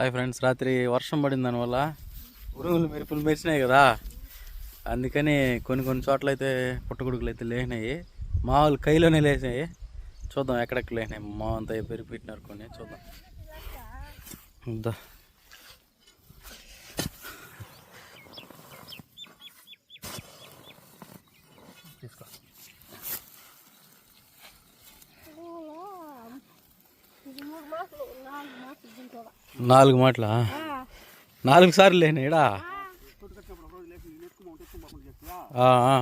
Hi friends రాత్రి వర్షం పడిన దానివల్ల ఉరుములు మెరుపులు మెరిచినాయి కదా. అందుకని కొన్ని కొన్ని చోట్ల అయితే పుట్టగొడుగులు అయితే లేచినాయి మామూలు కైలోనే లేచినాయి. చూద్దాం ఎక్కడెక్కడ లేచినాయి. మా పెరిగి పెరిగిపెట్టినారు కొన్ని చూద్దాం. నాలుగు మాటల? నాలుగు సార్లు లేని ఇడా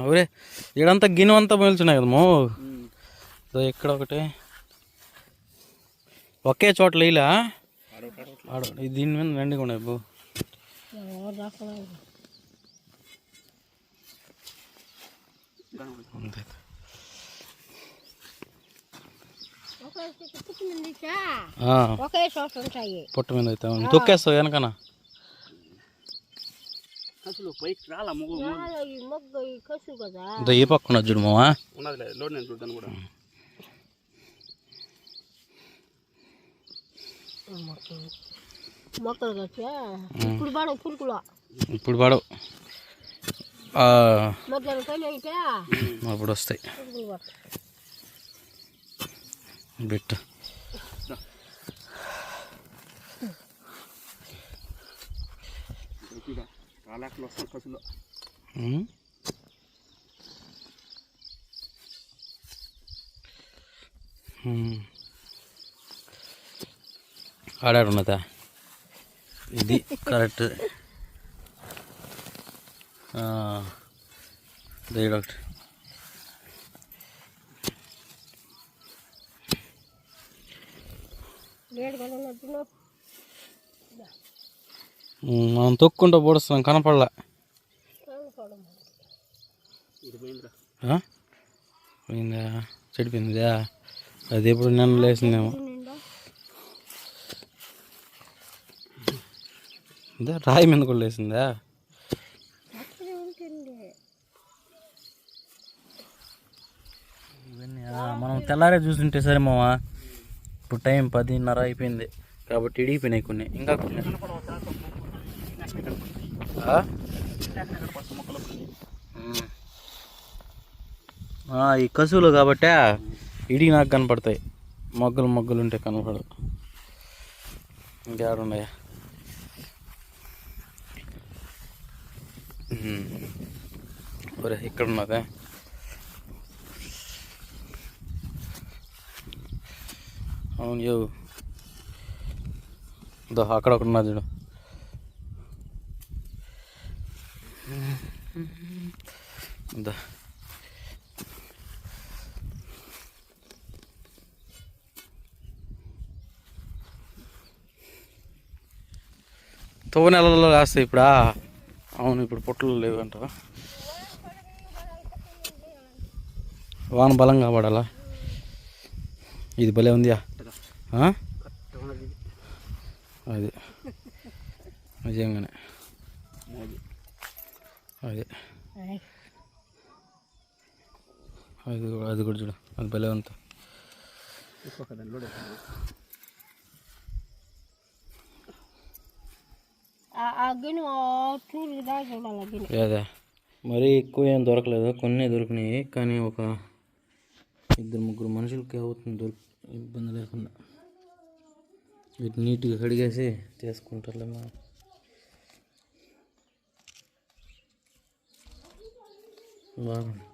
ఒరే ఈడంతా గిన్నె అంతా మొలుచున్నాయి కదా మో. ఇదో ఇక్కడ ఒకటి. ఒకే చోట లేలా? దీని మీద రండిగా ఉన్నాయి బో. అంతే. ఒకే చోట ఉంటాయి. పుట్ట మీద అయితే. తొక్కేస్తావు వెనకనా? అసలు పైకి రాలా మొగ్గు? చాలా ఈ మొగ్గ ఈ కసు కదా. ఇదో ఈ పక్క ఉన్నది చూడు మావా. ఉన్నదిలే లోడ్ నేను చూడతాను కూడా. మొక్కలు ఇప్పుడు పడ పురుకులో ఇప్పుడు పడవు పని అయితే అప్పుడు వస్తాయి. ఆడాడు ఉన్నదా? ఇది కరెక్ట్. డాక్టర్ లేడు కదా ఉన్నట్టు ఉమ్, మనం తొక్కుంటూ పొడుస్తున్నాం కనపడలా. ఇది పోయిందిరా ఆ? పోయిందా? చెడిపోయిందా అది ఎప్పుడు నిన్న లేచిందేమో. రాయి మీద కూడా లేచిందా? మనం తెల్లారే చూస్తుంటే సరే మావా. ఇప్పుడు టైం పదిన్నర అయిపోయింది కాబట్టి ఇడిగిపోయినాయి కొన్ని. ఇంకా కొన్ని. ఈ కసువులు కాబట్టి ఇడిగి నాకు కనపడతాయి. మొగ్గలు మొగ్గలు ఉంటే కనపడదు ఇంకేడున్నాయా ఒరే ఇక్కడ ఉన్నదే అవును యో దో అక్కడ ఒకటి ఉన్నది చూడు. దా తో నెలలో రాస్తాయి ఇప్పుడా? అవును ఇప్పుడు పొట్టలు లేవు అంటారా వాన బలంగా పడాలా? ఇది భలే ఉందియా? అది. నిజంగానే. అది. అది. కూడా- అది కూడా చూడు. అది భలే గిన్నె అదే మరీ ఎక్కువ ఏం దొరకలేదు. కొన్ని దొరికినాయి కానీ ఒక ఇద్దరు ముగ్గురు మనుషులకి అవుతుంది దొరికి ఇబ్బంది లేకుండా. నీట్గా కడిగేసి చేసుకుంటారులే మా బాగుంది